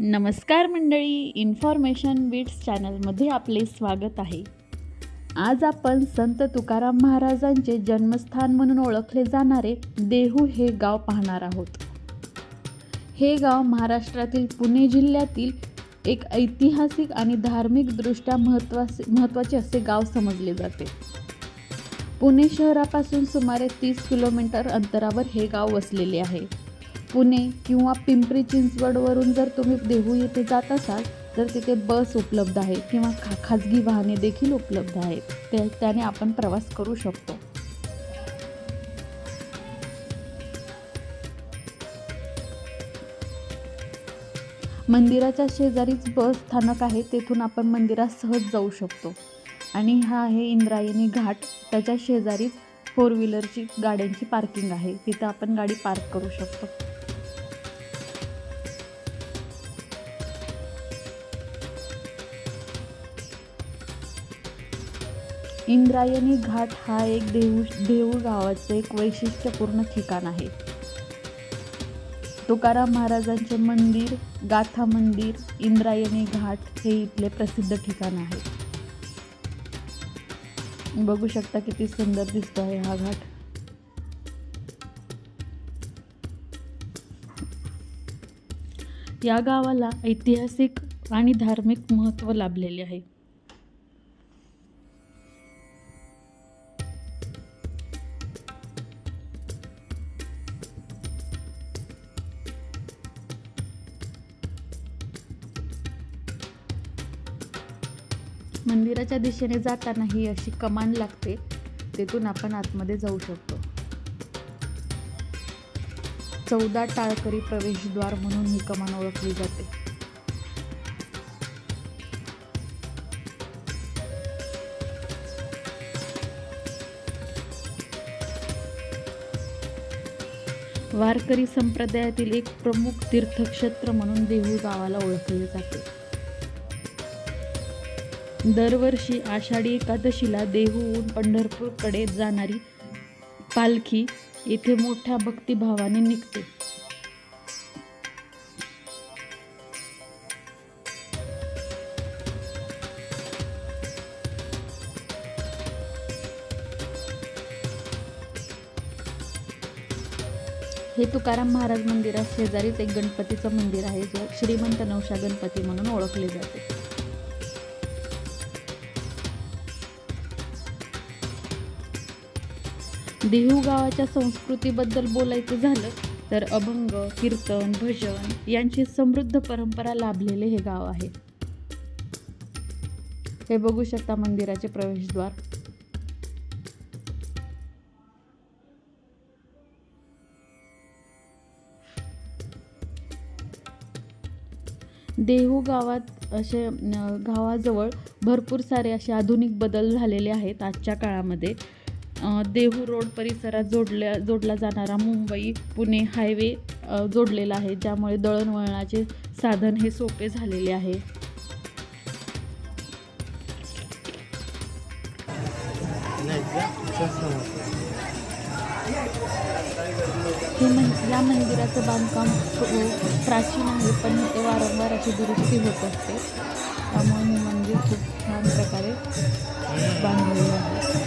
नमस्कार मंडळी information beats चॅनलमध्ये आपले स्वागत आहे. आज आपण संत तुकाराम महाराजांचे जन्मस्थान म्हणून ओळखले जाणारे देहू हे गाव पाहणार आहोत. हे गाव महाराष्ट्रातील पुणे जिल्ह्यातील एक ऐतिहासिक आणि धार्मिकदृष्ट्या महत्त्वाचे महत्त्वाचे असे गाव समजले जाते. पुणे शहरापासून सुमारे तीस किलोमीटर अंतरावर हे गाव वसलेले आहे. पुणे किंवा पिंपरी चिंचवडवरून जर तुम्ही देहू येथे जात असाल तर तिथे बस उपलब्ध आहे किंवा खा खाजगी वाहने देखील उपलब्ध आहेत. ते त्याने आपण प्रवास करू शकतो. मंदिराच्या शेजारीच बस स्थानक आहे तेथून आपण मंदिरात सहज जाऊ शकतो. आणि हा आहे इंद्रायणी घाट. त्याच्या शेजारीच फोर व्हीलरची गाड्यांची पार्किंग आहे. तिथं आपण गाडी पार्क करू शकतो. इंद्रायणी घाट हा एक देऊ देऊळ गावाचं एक वैशिष्ट्यपूर्ण ठिकाण आहे. तुकाराम महाराजांचे मंदिर गाथा मंदिर इंद्रायणी घाट हे इथले प्रसिद्ध ठिकाण आहे. बघू शकता किती सुंदर दिसतो आहे हा घाट. या गावाला ऐतिहासिक आणि धार्मिक महत्त्व लाभलेले आहे. मंदिराच्या दिशेने जाताना ही अशी कमान लागते तेथून आपण आतमध्ये जाऊ शकतो. चौदा टाळकरी प्रवेशद्वार म्हणून ही कमान ओळखली जाते. वारकरी संप्रदायातील एक प्रमुख तीर्थक्षेत्र म्हणून देहू गावाला ओळखले जाते. दरवर्षी आषाढी एकादशीला देहूहून पंढरपूरकडे जाणारी पालखी येथे मोठ्या भक्तिभावाने निघते. हे तुकाराम महाराज मंदिरात शेजारीच एक गणपतीचं मंदिर आहे जो श्रीमंत नवशा गणपती म्हणून ओळखले जाते. देहू गावाच्या संस्कृतीबद्दल बोलायचं झालं तर अभंग कीर्तन भजन यांची समृद्ध परंपरा लाभलेले हे गाव आहे. हे बघू शकता मंदिराचे प्रवेशद्वार. देहू गावात असे गावाजवळ भरपूर सारे असे आधुनिक बदल झालेले आहेत आजच्या काळामध्ये. देहू रोड परिसरात जोडल्या जोडला जाणारा मुंबई पुणे हायवे जोडलेला आहे. ज्यामुळे दळणवळणाचे साधन हे सोपे झालेले आहे. हे मन या मंदिराचं बांधकाम खूप प्राचीन आहे पण ते वारंवार अशी दुरुस्ती होत असते. त्यामुळे हे मंदिर खूप छान प्रकारे बांधलेलं आहे.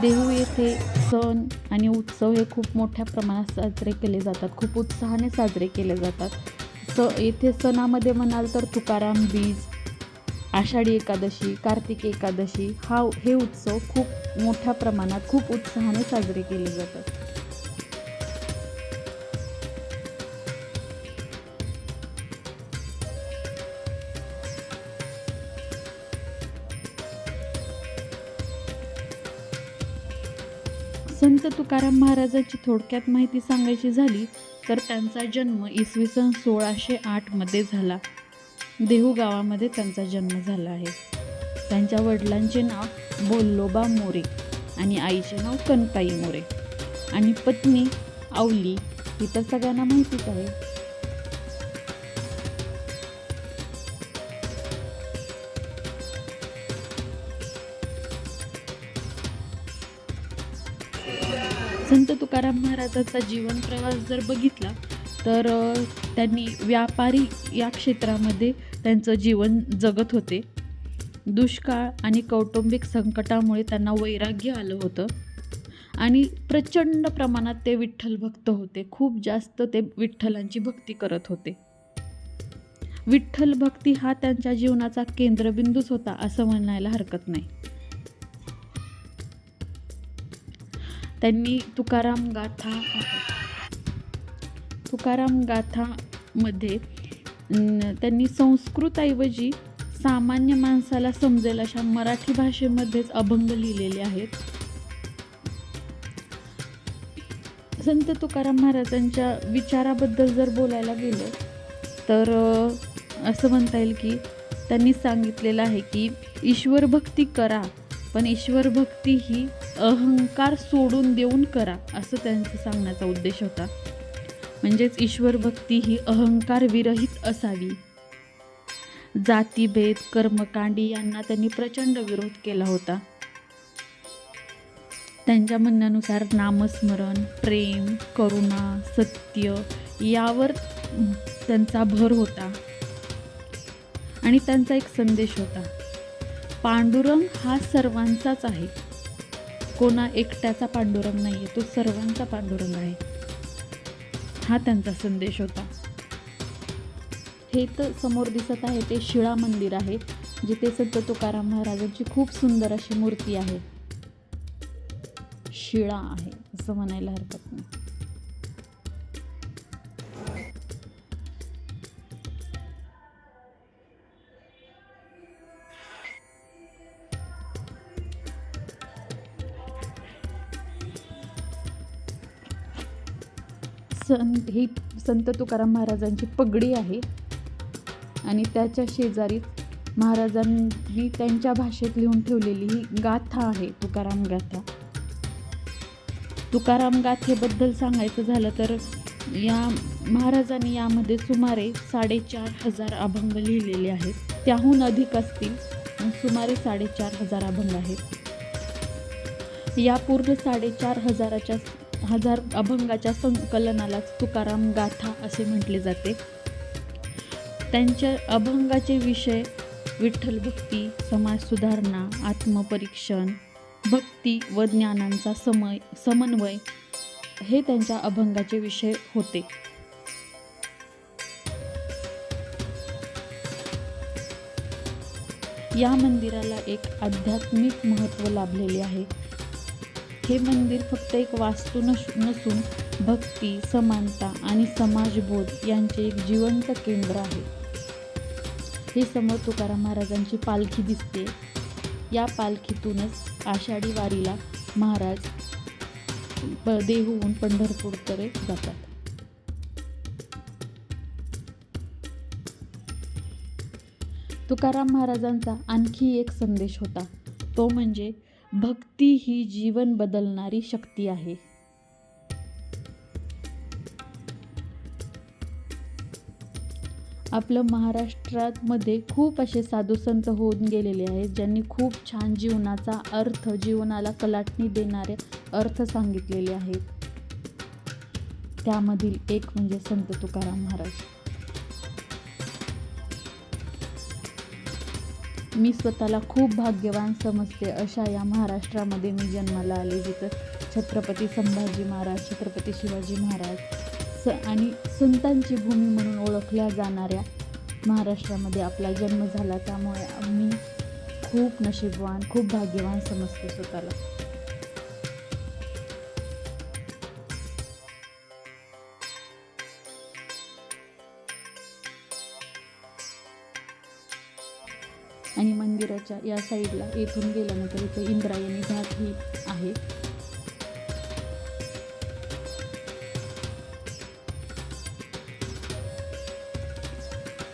देहू येथे सण आणि उत्सव हे खूप मोठ्या प्रमाणात साजरे केले जातात. खूप उत्साहाने साजरे केले जातात. स येथे सणामध्ये म्हणाल तर तुकाराम बीज आषाढी एकादशी कार्तिक एकादशी हा हे उत्सव खूप मोठ्या प्रमाणात खूप उत्साहाने साजरे केले जातात. संत तुकाराम महाराजांची थोडक्यात माहिती सांगायची झाली तर त्यांचा जन्म इसवी सन सोळाशे आठमध्ये झाला. देहू गावामध्ये त्यांचा जन्म झाला आहे. त्यांच्या वडिलांचे नाव बोल्लोबा मोरे आणि आईचे नाव कनताई मोरे. आणि पत्नी आवली ही तर सगळ्यांना माहितीच आहे. संत तुकाराम महाराजांचा जीवन प्रवास जर बघितला तर त्यांनी व्यापारी या क्षेत्रामध्ये त्यांचं जीवन जगत होते. दुष्काळ आणि कौटुंबिक संकटामुळे त्यांना वैराग्य आलं होतं. आणि प्रचंड प्रमाणात ते विठ्ठल भक्त होते. खूप जास्त ते विठ्ठलांची भक्ती करत होते. विठ्ठल भक्ती हा त्यांच्या जीवनाचा केंद्रबिंदूच होता असं म्हणायला हरकत नाही. त्यांनी तुकाराम गाथा तुकाराम गाथामध्ये त्यांनी संस्कृतऐवजी सामान्य माणसाला समजेल अशा मराठी भाषेमध्येच अभंग लिहिलेले आहेत. संत तुकाराम महाराजांच्या विचाराबद्दल जर बोलायला गेलं तर असं म्हणता येईल की त्यांनी सांगितलेलं आहे की ईश्वर भक्ती करा पण ईश्वर भक्ती ही अहंकार सोडून देऊन करा असं त्यांचं सांगण्याचा उद्देश होता. म्हणजेच ईश्वर भक्ती ही अहंकार विरहित असावी. जातीभेद कर्मकांडी यांना त्यांनी प्रचंड विरोध केला होता. त्यांच्या म्हणण्यानुसार नामस्मरण प्रेम करुणा सत्य यावर त्यांचा भर होता. आणि त्यांचा एक संदेश होता पांडुरंग हा सर्वांचाच आहे. कोणा एकट्याचा पांडुरंग नाही आहे तो सर्वांचा पांडुरंग आहे. हा त्यांचा संदेश होता. हे तर समोर दिसत आहे ते शिळा मंदिर आहे जिथे संत तुकाराम महाराजांची खूप सुंदर अशी मूर्ती आहे. शिळा आहे असं म्हणायला हरकत नाही. संत ही संत तुकाराम महाराजांची पगडी आहे. आणि त्याच्या शेजारी महाराजांनी त्यांच्या भाषेत लिहून ठेवलेली ही गाथा आहे तुकाराम गाथा. तुकाराम गाथेबद्दल सांगायचं झालं तर या महाराजांनी यामध्ये सुमारे साडेचार हजार अभंग लिहिलेले आहेत. त्याहून अधिक असतील सुमारे साडेचार हजार अभंग आहेत. या पूर्ण साडेचार हजाराच्या हजार अभंगाच्या संकलनालाच तुकाराम गाथा असे म्हटले जाते. त्यांच्या अभंगाचे विषय विठ्ठल भक्ती समाज सुधारणा आत्मपरीक्षण भक्ती व ज्ञानांचा समय समन्वय हे त्यांच्या अभंगाचे विषय होते. या मंदिराला एक आध्यात्मिक महत्त्व लाभलेले आहे. हे मंदिर फक्त एक वास्तू नस नसून भक्ती समानता आणि समाजबोध यांचे एक जिवंत केंद्र आहे. हे समोर तुकाराम महाराजांची पालखी दिसते. या पालखीतूनच आषाढी वारीला महाराज प देहूहून पंढरपूरकडे जातात. तुकाराम महाराजांचा आणखी एक संदेश होता. तो म्हणजे भक्ती ही जीवन बदलणारी शक्ती आहे. आपलं महाराष्ट्रामध्ये खूप असे साधू संत होऊन गेलेले आहेत ज्यांनी खूप छान जीवनाचा अर्थ जीवनाला कलाटणी देणारे अर्थ सांगितलेले आहेत. त्यामधील एक म्हणजे संत तुकाराम महाराज. मी स्वतःला खूप भाग्यवान समजते अशा या महाराष्ट्रामध्ये मी जन्माला आले जिथं छत्रपती संभाजी महाराज छत्रपती शिवाजी महाराज स आणि संतांची भूमी म्हणून ओळखल्या जाणाऱ्या महाराष्ट्रामध्ये आपला जन्म झाला. त्यामुळे मी खूप नशीबवान खूप भाग्यवान समजते स्वतःला. मंदिराच्या या साईडला येथून गेल्यानंतर इथे इंद्रायणी घाट ही आहे.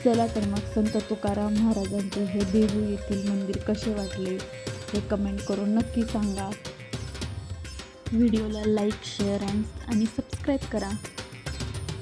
चला तर मग संत तुकाराम महाराजांचे हे देहू येथील मंदिर कसे वाटले हे कमेंट करून नक्की सांगा. व्हिडिओला लाईक शेअर आणि सबस्क्राईब करा.